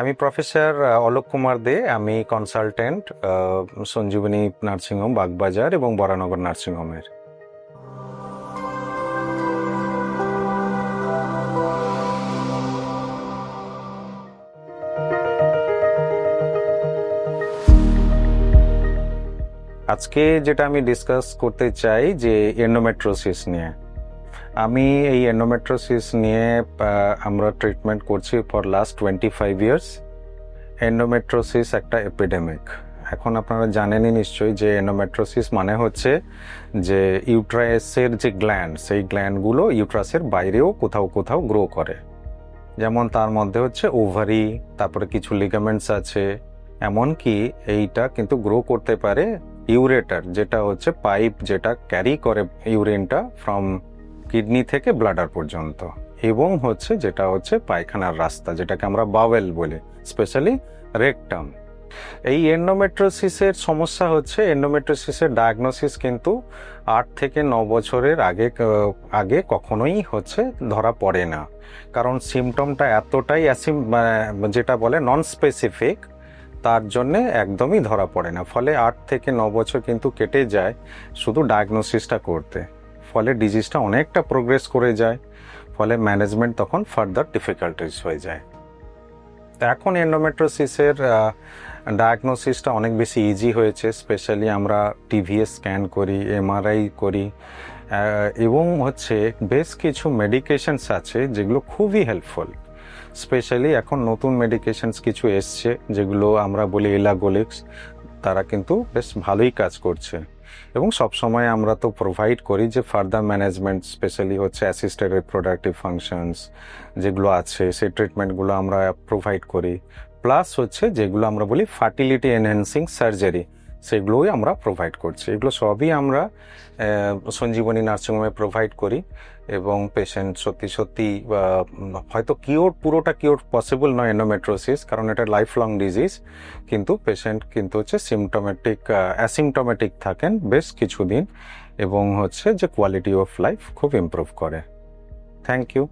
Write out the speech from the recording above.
আমি প্রফেসর অলোক কুমার দে, আমি consultant Sanjeevani nursing home, Bagbazar এবং বরানগর নার্সিংহোমের। আজকে যেটা আমি ডিসকাস করতে চাই যে এন্ডোমেট্রোসিস নিয়ে। আমি এই এন্ডোমেট্রোসিস নিয়ে আমরা ট্রিটমেন্ট করছি for last twenty five years endometriosis একটা এপিডেমিক এখন আপনারা জানেনই নিশ্চয়ই যে এন্ডোমেট্রোসিস মানে হচ্ছে যে ইউট্রাসের যে গ্ল্যান্ড সেই গ্ল্যান্ডগুলো ইউট্রাসের বাইরেও কোথাও কোথাও গ্রো করে। যেমন তার মধ্যে হচ্ছে ওভারি তারপরে কিছু লিগামেন্টস আছে। এমনকি এইটা কিন্তু গ্রো করতে পারে ইউরেটার যেটা হচ্ছে পাইপ যেটা ক্যারি করে ইউরিনটা ফ্রম কিডনি থেকে ব্লাডার পর্যন্ত এবং হচ্ছে যেটা হচ্ছে পায়খানার রাস্তা, যেটাকে আমরা বাওয়েল বলি, স্পেশালি রেকটাম। এই এন্ডোমেট্রোসিসের সমস্যা হচ্ছে এন্ডোমেট্রোসিসের ডায়াগনোসিস কিন্তু আট থেকে ন বছরের আগে আগে কখনোই হচ্ছে ধরা পড়ে না। কারণ সিমটমটা এতটাই অ্যাসিম মানে যেটা বলে নন স্পেসিফিক তার জন্যে একদমই ধরা পড়ে না। ফলে আট থেকে ন বছর কিন্তু কেটে যায় শুধু ডায়াগনোসিসটা করতে। ফলে ডিজিজটা অনেকটা প্রোগ্রেস করে যায়, ফলে ম্যানেজমেন্ট তখন ফার্দার ডিফিকাল্টিস হয়ে যায়। তো এখন এন্ডোমেট্রোসিসের ডায়াগনোসিসটা অনেক বেশি ইজি হয়েছে স্পেশালি আমরা টিভিএস স্ক্যান করি এমআরআই করি এবং হচ্ছে বেশ কিছু মেডিকেশনস আছে যেগুলো খুবই হেল্পফুল স্পেশালি এখন নতুন মেডিকেশনস কিছু এসছে, যেগুলো আমরা বলি এলাগোলিক্স তারা কিন্তু বেশ ভালোই কাজ করছে। এবং সব সময় আমরা তো প্রোভাইড করি যে ফার্দার ম্যানেজমেন্ট স্পেশালি হচ্ছে অ্যাসিস্টেড রিপ্রোডাক্টিভ ফাংশনস যেগুলো আছে সেই ট্রিটমেন্টগুলো আমরা প্রোভাইড করি। প্লাস হচ্ছে যেগুলো আমরা বলি ফার্টিলিটি এনহ্যান্সিং সার্জারি সেগুলোই আমরা প্রোভাইড করছি। এগুলো সবই আমরা সঞ্জীবনী নার্সিংহোমে প্রোভাইড করি এবং পেশেন্ট সত্যি সত্যি হয়তো কিওর পুরোটা কিওর পসিবল নয় এন্ডোমেট্রোসিস কারণ এটা লাইফ লং ডিজিজ কিন্তু পেশেন্ট কিন্তু হচ্ছে সিমটোমেটিক অ্যাসিমটোমেটিক থাকেন বেশ কিছুদিন এবং হচ্ছে যে কোয়ালিটি অফ লাইফ খুব ইমপ্রুভ করে। Thank you